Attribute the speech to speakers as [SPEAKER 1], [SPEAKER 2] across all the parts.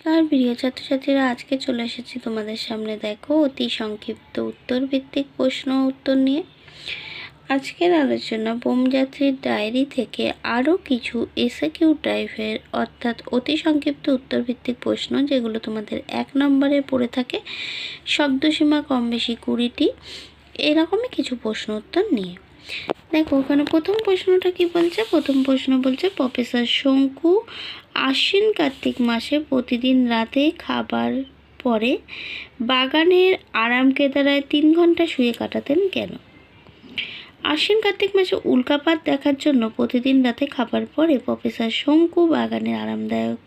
[SPEAKER 1] নমস্কার প্রিয় ছাত্রছাত্রীরা, আজকে চলে এসেছি তোমাদের সামনে। দেখো, অতি সংক্ষিপ্ত উত্তর ভিত্তিক প্রশ্ন উত্তর নিয়ে। আজকের আলোচনা বোমযাত্রীর ডায়েরি থেকে আরও কিছু এসএকিউ টাইপের, অর্থাৎ অতি সংক্ষিপ্ত উত্তর ভিত্তিক প্রশ্ন, যেগুলো তোমাদের এক নম্বরে পড়ে থাকে। শব্দসীমা কম বেশি কুড়িটি। এরকমই কিছু প্রশ্ন উত্তর নিয়ে। দেখো, ওখানে প্রথম প্রশ্নটা কি বলছে? প্রথম প্রশ্ন বলছে, প্রফেসর শঙ্কু আশ্বিন কার্তিক মাসে প্রতিদিন রাতে খাবার পরে বাগানের আরাম কেদারায় তিন ঘণ্টা শুয়ে কাটাতেন কেন? আশ্বিন কার্তিক মাসে উল্কাপাত দেখার জন্য প্রতিদিন রাতে খাবার পরে প্রফেসর শঙ্কু বাগানের আরামদায়ক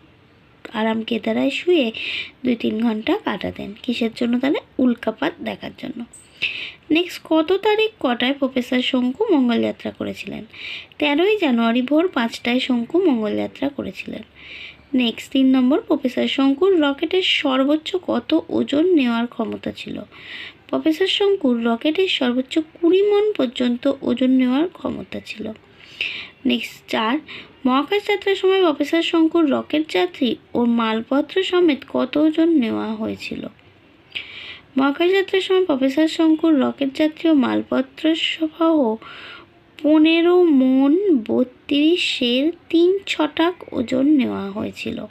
[SPEAKER 1] আরাম কেদারায় শুয়ে দুই তিন ঘণ্টা কাটাতেন। কিসের জন্য? তাহলে উল্কাপাত দেখার জন্য। নেক্সট কত তারিখ কটায় প্রফেসর শঙ্কু মঙ্গলযাত্রা করেছিলেন? তেরোই জানুয়ারি ভোর পাঁচটায় শঙ্কু মঙ্গলযাত্রা করেছিলেন। নেক্সট তিন নম্বর প্রফেসর শঙ্কুর রকেটের সর্বোচ্চ কত ওজন নেওয়ার ক্ষমতা ছিল? প্রফেসর শঙ্কুর রকেটের সর্বোচ্চ কুড়ি মন পর্যন্ত ওজন নেওয়ার ক্ষমতা ছিল। নেক্সট চার, মহাকাশ যাত্রার সময় প্রফেসর শঙ্কুর রকেট যাত্রী ও মালপত্র সমেত কত ওজন নেওয়া হয়েছিল? মহাকাশ যাত্রার সময় প্রফেসর শঙ্কুর রকেট যাত্রী ও মালপত্র সহ পনেরো মন বত্রিশের তিন ছটাক ওজন নেওয়া হয়েছিল।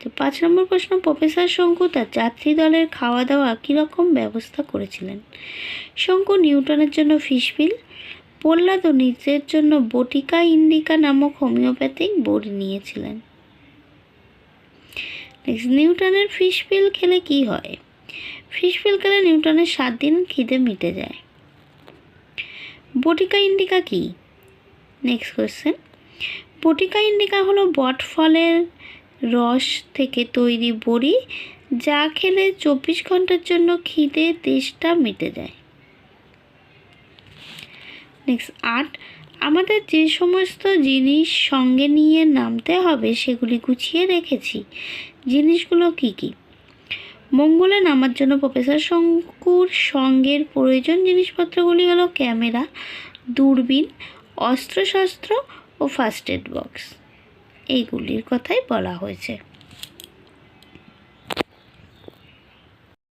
[SPEAKER 1] তো পাঁচ নম্বর প্রশ্ন প্রফেসর শঙ্কু তার যাত্রী দলের খাওয়া দাওয়া কীরকম ব্যবস্থা করেছিলেন? শঙ্কু নিউটনের জন্য ফিশবিল প্রহ্লাদ ও নিজের জন্য বটিকা ইন্ডিকা নামক হোমিওপ্যাথিক বড়ি নিয়েছিলেন। নেক্সট নিউটনের ফিশ পিল খেলে কি হয়? ফিশ পিল খেলে নিউটনের সাত দিন খিদে মিটে যায়। বটিকা ইন্ডিকা কি? নেক্সট কোয়েশ্চেন বটিকা ইন্ডিকা হলো বট ফলের রস থেকে তৈরি বড়ি যা খেলে চব্বিশ ঘণ্টার জন্য খিদে তেষ্টা মিটে যায়। নেক্সট আট, আমাদের যে সমস্ত জিনিস সঙ্গে নিয়ে নামতে হবে সেগুলি গুছিয়ে রেখেছি। জিনিসগুলো কি কি? মঙ্গলে নামার জন্য প্রফেসর শঙ্কুর সঙ্গের প্রয়োজন জিনিসপত্রগুলি হলো ক্যামেরা, দূরবীন, অস্ত্রশস্ত্র ও ফার্স্ট এড বক্স এইগুলির কথাই বলা হয়েছে।